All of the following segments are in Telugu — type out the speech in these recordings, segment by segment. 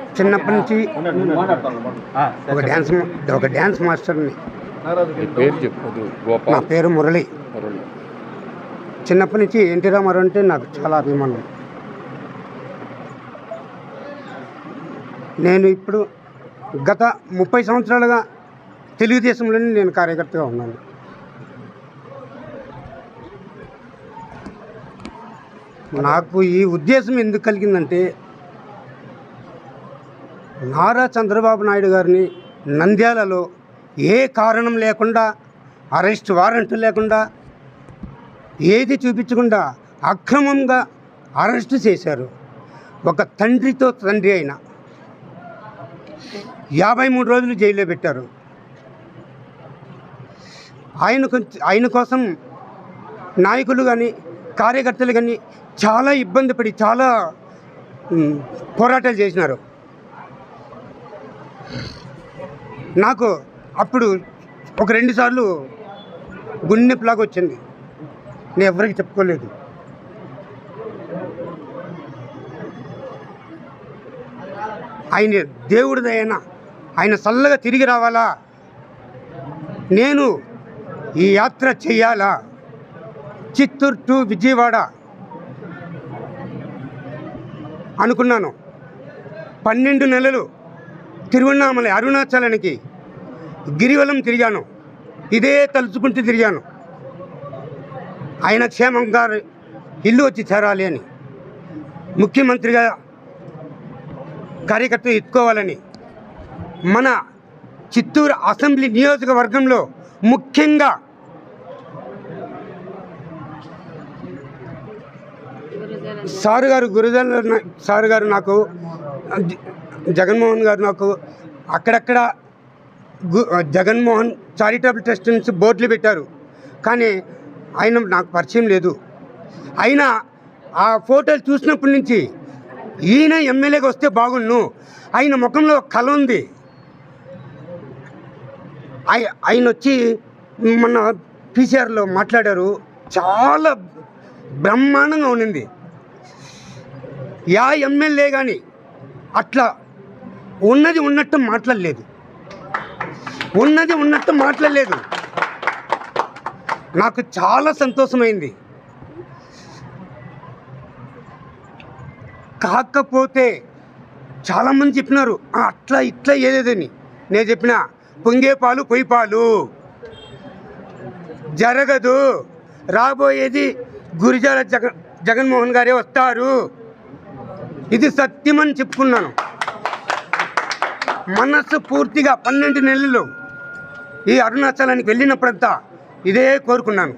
చిన్నప్పటి నుంచి ఒక డ్యాన్స్ మా- ఒక డ్యాన్స్ మాస్టర్ని. మీ పేరు చెప్పదు నా పేరు మురళి. మురళి. చిన్నప్పటి నుంచి ఎన్టీ రామారావు అంటే నాకు చాలా అభిమానం. నేను ఇప్పుడు గత ముప్పై సంవత్సరాలుగా తెలుగుదేశంలోనే నేను కార్యకర్తగా ఉన్నాను. నాకు ఈ ఉద్దేశం ఎందుకు కలిగిందంటే నారా చంద్రబాబు నాయుడు గారిని నంద్యాలలో ఏ కారణం లేకుండా అరెస్ట్ వారెంట్ లేకుండా ఏది చూపించకుండా అక్రమంగా అరెస్ట్ చేశారు. ఒక తండ్రితో తండ్రి అయిన యాభై మూడు రోజులు జైల్లో పెట్టారు. ఆయన ఆయన కోసం నాయకులు కానీ కార్యకర్తలు కానీ చాలా ఇబ్బంది పడి చాలా పోరాటాలు చేసినారు. నాకు అప్పుడు ఒక రెండు సార్లు గుండెప్లాగా వచ్చింది. నేను ఎవరికి చెప్పుకోలేదు. ఆయన దేవుడిదైనా ఆయన చల్లగా తిరిగి రావాలా? నేను ఈ యాత్ర చెయ్యాలా చిత్తూరు టు విజయవాడ అనుకున్నాను. పన్నెండు నెలలు తిరువண்ணామలై అరుణాచలానికి గిరివలం తిరిగాను. ఇదే తలుచుకుంటూ తిరిగాను. ఆయన క్షేమంగా ఇల్లు వచ్చి చేరాలి అని. ముఖ్యమంత్రిగా కార్యకర్త ఎత్తుకోవాలని. మన చిత్తూరు అసెంబ్లీ నియోజకవర్గంలో ముఖ్యంగా సారు గారు గురుజన సారు గారు నాకు జగన్మోహన్ గారు నాకు అక్కడక్కడ జగన్మోహన్ చారిటబుల్ ట్రస్ట్ నుంచి బోర్డులు పెట్టారు. కానీ ఆయన నాకు పరిచయం లేదు. అయినా ఆ ఫోటోలు చూసినప్పటి నుంచి ఈయన ఎమ్మెల్యేగా వస్తే బాగుండు ఆయన ముఖంలో కళ ఉంది. ఆయ- ఆయన వచ్చి మొన్న పీసీఆర్లో మాట్లాడారు. చాలా బ్రహ్మాండంగా ఉండింది యా ఎమ్మెల్యే కానీ అట్లా ఉన్నది ఉన్నట్టు మాట్లాడలేదు. ఉన్నది ఉన్నట్టు మాట్లాడలేదు. నాకు చాలా సంతోషమైంది. కాకపోతే చాలామంది చెప్పినారు అట్లా ఇట్లా ఏదేదని? నేను చెప్పిన పొంగే పాలు పొయ్యి పాలు. జరగదు. రాబోయేది గురిజాల జగ జగన్మోహన్ గారే వస్తారు. ఇది సత్యమని చెప్పుకున్నాను. మనస్సు పూర్తిగా పన్నెండు నెలలు ఈ అరుణాచలానికి వెళ్ళినప్పుడంతా ఇదే కోరుకున్నాను.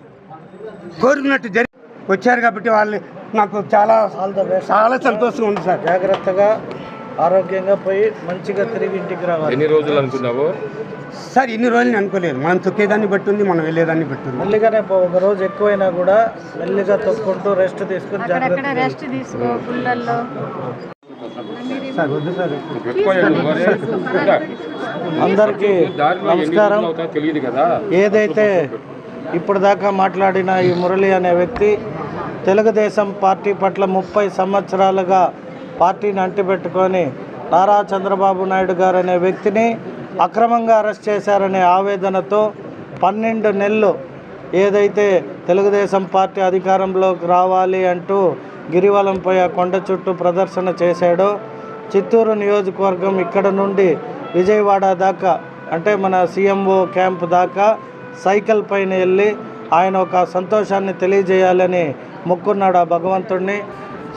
కోరుకున్నట్టు జరి వచ్చారు కాబట్టి వాళ్ళు నాకు చాలా చాలా సంతోషంగా ఉంది సార్. జాగ్రత్తగా ఆరోగ్యంగా పోయి మంచిగా తిరిగి ఇంటికి రావాలి. ఎన్ని రోజులు అనుకున్నావు? సార్ ఇన్ని రోజులు అనుకోలేదు. మనం తొక్కేదాన్ని బట్టి ఉంది మనం వెళ్ళేదాన్ని బట్టి ఉంది. మెల్లిగానే ఒక రోజు ఎక్కువైనా కూడా మెల్లిగా తొక్కుంటూ రెస్ట్ తీసుకుని అక్కడక్కడ జాగ్రత్త రెస్ట్ తీసుకో గుళ్ళల్లో. సార్ వద్దు సార్. అందరికీ నమస్కారం. ఏదైతే ఇప్పుడు దాకా మాట్లాడిన ఈ మురళి అనే వ్యక్తి తెలుగుదేశం పార్టీ పట్ల ముప్పై సంవత్సరాలుగా పార్టీని అంటిపెట్టుకొని నారా చంద్రబాబు నాయుడు గారు అనే వ్యక్తిని అక్రమంగా అరెస్ట్ చేశారనే ఆవేదనతో పన్నెండు నెలలు ఏదైతే తెలుగుదేశం పార్టీ అధికారంలోకి రావాలి అంటూ గిరివలంపై ఆ కొండ చుట్టూ ప్రదర్శన చేశాడో చిత్తూరు నియోజకవర్గం ఇక్కడ నుండి విజయవాడ దాకా అంటే మన సీఎంఓ క్యాంప్ దాకా సైకిల్ పైన వెళ్ళి ఆయన ఒక సంతోషాన్ని తెలియజేయాలని మొక్కున్నాడు ఆ భగవంతుడిని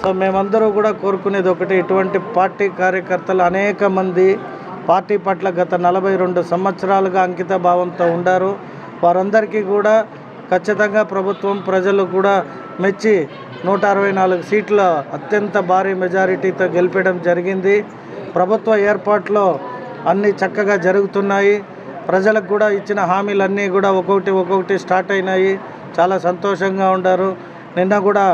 సో మేమందరూ కూడా కోరుకునేది ఒకటి ఇటువంటి పార్టీ కార్యకర్తలు అనేక మంది పార్టీ పట్ల గత నలభై రెండు సంవత్సరాలుగా అంకిత భావంతో ఉండారు. వారందరికీ కూడా ఖచ్చితంగా ప్రభుత్వం ప్రజలు కూడా మెచ్చి నూట అరవై నాలుగు సీట్ల అత్యంత భారీ మెజారిటీతో గెలిపడం జరిగింది. ప్రభుత్వ ఏర్పాట్లో అన్నీ చక్కగా జరుగుతున్నాయి. ప్రజలకు కూడా ఇచ్చిన హామీలన్నీ కూడా ఒక్కొక్కటి ఒక్కొక్కటి స్టార్ట్ అయినాయి. చాలా సంతోషంగా ఉండారు నిన్న కూడా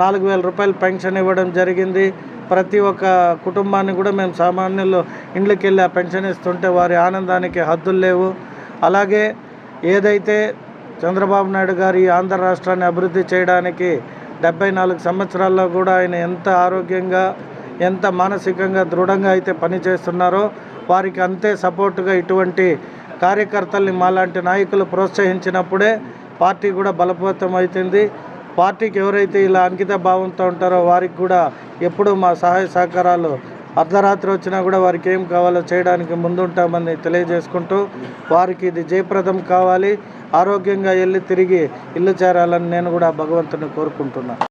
నాలుగు వేల రూపాయలు పెన్షన్ ఇవ్వడం జరిగింది. ప్రతి ఒక్క కుటుంబాన్ని కూడా మేము సామాన్యులు ఇండ్లకి వెళ్ళి ఆ పెన్షన్ ఇస్తుంటే వారి ఆనందానికి హద్దులు లేవు. అలాగే ఏదైతే చంద్రబాబు నాయుడు గారు ఈ ఆంధ్ర రాష్ట్రాన్ని అభివృద్ధి చేయడానికి డెబ్బై నాలుగు సంవత్సరాల్లో కూడా ఆయన ఎంత ఆరోగ్యంగా ఎంత మానసికంగా దృఢంగా అయితే పనిచేస్తున్నారో వారికి అంతే సపోర్టుగా ఇటువంటి కార్యకర్తల్ని మాలాంటి నాయకులు ప్రోత్సహించినప్పుడే పార్టీ కూడా బలపతం అవుతుంది. పార్టీకి ఎవరైతే ఇలా అంకిత భావంతో ఉంటారో వారికి కూడా ఎప్పుడూ మా సహాయ సహకారాలు అర్ధరాత్రి వచ్చినా కూడా వారికి ఏం కావాలో చేయడానికి ముందుంటామని తెలియజేసుకుంటూ వారికి ఇది జయప్రదం కావాలి. ఆరోగ్యంగా వెళ్ళి తిరిగి ఇల్లు చేరాలని నేను కూడా భగవంతుని కోరుకుంటున్నాను